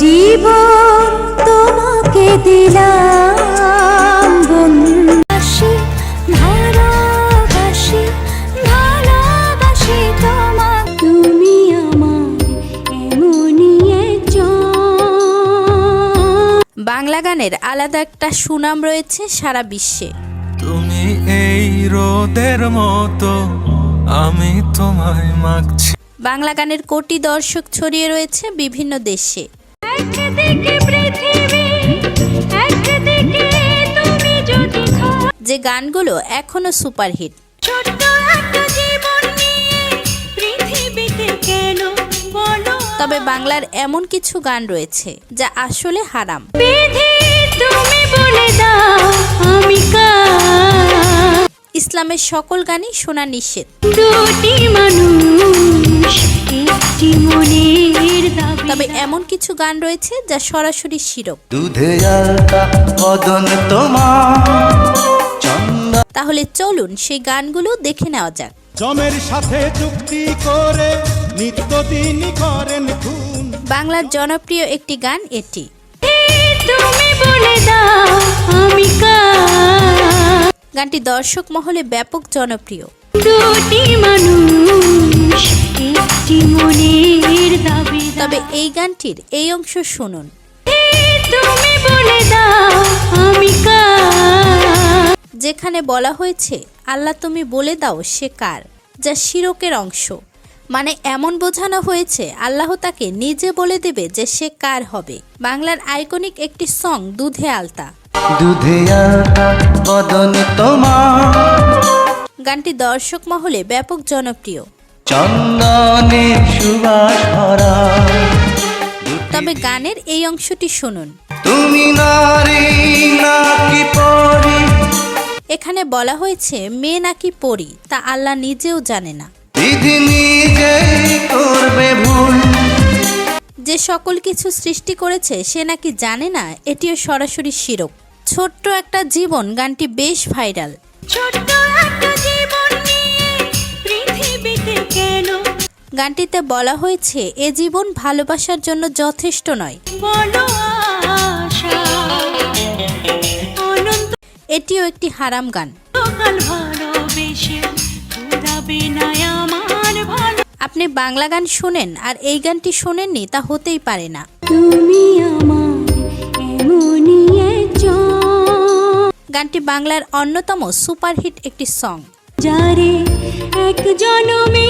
জীবন তোমাকে দিলাম বন্ধুবাসি ভালোবাসি ভালোবাসি তুমি আমার এমনই বাংলা গানের আলাদা একটা সুনাম রয়েছে সারা বিশ্বে। তুমি এই রোদের মতো আমি তোমায় মাগছি বাংলা গানের কোটি দর্শক ছড়িয়ে রয়েছে বিভিন্ন দেশে। যে গানগুলো এখনও সুপারহিট। তবে বাংলার এমন কিছু গান রয়েছে যা আসলে হারাম। ইসলামের সকল গানই শোনা নিষেধ। দুটি মানুষ একটি তবে এমন কিছু গান রয়েছে যা সরাসরি শিরক দুধে তাহলে চলুন সেই গানগুলো দেখে নেওয়া যাক। জমের সাথে চুক্তি করে নিত্যদিনই করেন খুন। বাংলার জনপ্রিয় একটি গান এটি। তুমি বলে দাও আমি গানটি দর্শক মহলে ব্যাপক জনপ্রিয়। দুটি মানুষ একটি মনের তবে এই গানটির এই অংশ শুনুন। তুমি বলে দাও আমি কার? যেখানে বলা হয়েছে আল্লাহ তুমি বলে দাও সে কার? যা শিরকের অংশ। মানে এমন বোঝানো হয়েছে আল্লাহ তাকে নিজে বলে দেবে যে সে কার হবে। বাংলার আইকনিক একটি সং দুধে আলতা দুধে আলতা বদন তোমার। গানটি দর্শক মহলে ব্যাপক জনপ্রিয়। চন্দনে সুবাস ভরা। তবে গানের এই অংশটি শুনুন। তুমি নারী নাকি পরি? এখানে বলা হয়েছে মেয়ে নাকি পরি তা আল্লাহ নিজেও জানে না। বিধি নিজেই করবে ভুল। যে সকল কিছু সৃষ্টি করেছে সে নাকি জানে না এটিও সরাসরি শিরক। ছোট্ট একটা জীবন গানটি বেশ ভাইরাল। ছোট্ট গানটিতে বলা হয়েছে এ জীবন ভালোবাসার জন্য যথেষ্ট নয়। এটিও একটি হারাম গান। আপনি বাংলা গান শোনেন আর এই গানটি শোনেননি তা হতেই পারে না। তুমি আমার গানটি বাংলার অন্যতম সুপারহিট একটি সং। যারে এক জনমে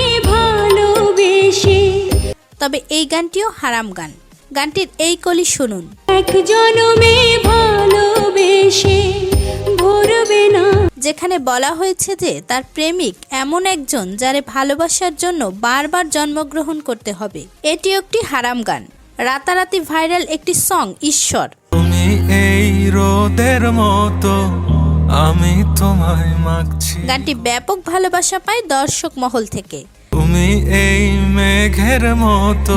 তবে এই গানটিও হারাম গান। গানটির এই কলি শুনুন। এক জনমে ভালোবেসে ভরবে না। যেখানে বলা হয়েছে যে তার প্রেমিক এমন একজন যারে ভালোবাসার জন্য বারবার জন্মগ্রহণ করতে হবে। এটি একটি হারাম গান। রাতারাতি ভাইরাল একটি সং ঈশ্বর। তুমি এই রোদের মতো আমি তোমায় মাগছি গানটি ব্যাপক ভালোবাসা পায় দর্শক মহল থেকে। তুমি এই মেঘের মতো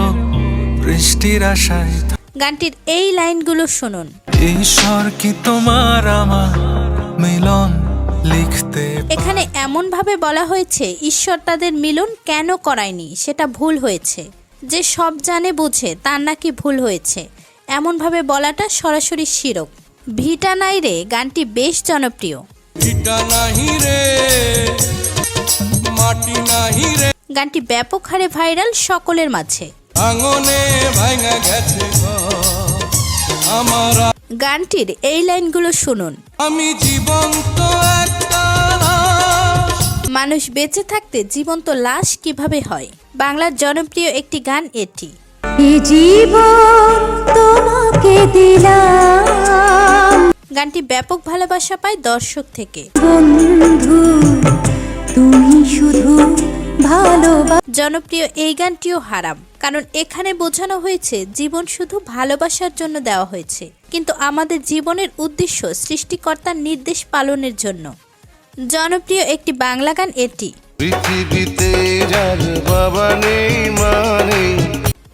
বৃষ্টির আশায় গানটির এই লাইনগুলো শুনুন। ঈশ্বর কি তোমার আমার মিলন লিখতে এখানে এমনভাবে বলা হয়েছে ঈশ্বর তাদের মিলন কেন করায়নি? সেটা ভুল হয়েছে। যে সব জানে বুঝে তার নাকি ভুল হয়েছে। এমনভাবে বলাটা সরাসরি শিরক। ভিটা নাই রে গানটি বেশ জনপ্রিয়। নাহি রে মাটি নাহি রে। গানটি ব্যাপক হারে ভাইরাল সকলের মাঝে। গানটির এই লাইনগুলো শুনুন। আমি জীবন্ত মানুষ বেঁচে থাকতে জীবন্ত লাশ কীভাবে হয়? বাংলার জনপ্রিয় একটি গান এটি। জীবন তোমাকে দিলাম। গানটি ব্যাপক ভালোবাসা পায় দর্শক থেকে। বন্ধু তুমি শুধু ভালোবাসা জনপ্রিয় এই গানটিও হারাম কারণ এখানে বোঝানো হয়েছে জীবন শুধু ভালোবাসার জন্য দেওয়া হয়েছে কিন্তু আমাদের জীবনের উদ্দেশ্য সৃষ্টিকর্তার নির্দেশ পালনের জন্য। জনপ্রিয় একটি বাংলা গান এটি। পৃথিবীতে যার বাবা নেই মানে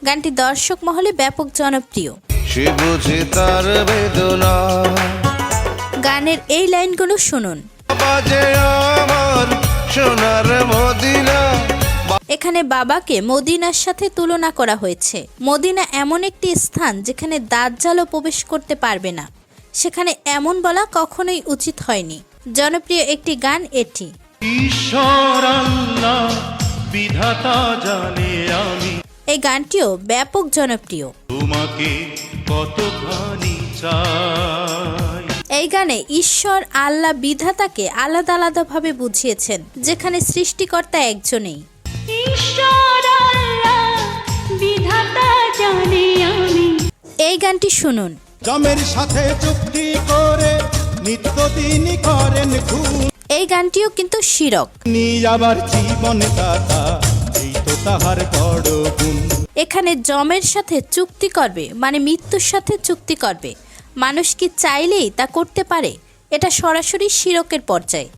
গানটি দর্শক মহলে ব্যাপক জনপ্রিয়। সে বোঝে তার বেদনা। গানের এই লাইনগুলো শুনুন। বাজে আমার সোনার মদিনা। এখানে বাবাকে মদিনার সাথে তুলনা করা হয়েছে। মদিনা এমন একটি স্থান যেখানে দাজ্জালও প্রবেশ করতে পারবে না। সেখানে এমন বলা কখনোই উচিত হয়নি। জনপ্রিয় একটি গান এটি। ঈশ্বর আল্লাহ বিধাতা জানে আমি। এই গানটিও ব্যাপক জনপ্রিয়। তোমাকে কতখানি চাই। এই গানে ঈশ্বর আল্লাহ বিধাতাকে আলাদা আলাদাভাবে বুঝিয়েছেন যেখানে সৃষ্টিকর্তা একজনেই। গানটি শুনুন। জমের সাথে চুক্তি করে করেন খুন এই গানটিও কিন্তু শিরক। আবার জীবন দাতা এই তো তাহার বড় গুণ। এখানে জমের সাথে চুক্তি করবে মানে মৃত্যুর সাথে চুক্তি করবে। মানুষ কি চাইলেই তা করতে পারে এটা সরাসরি শিরকের পর্যায়ে।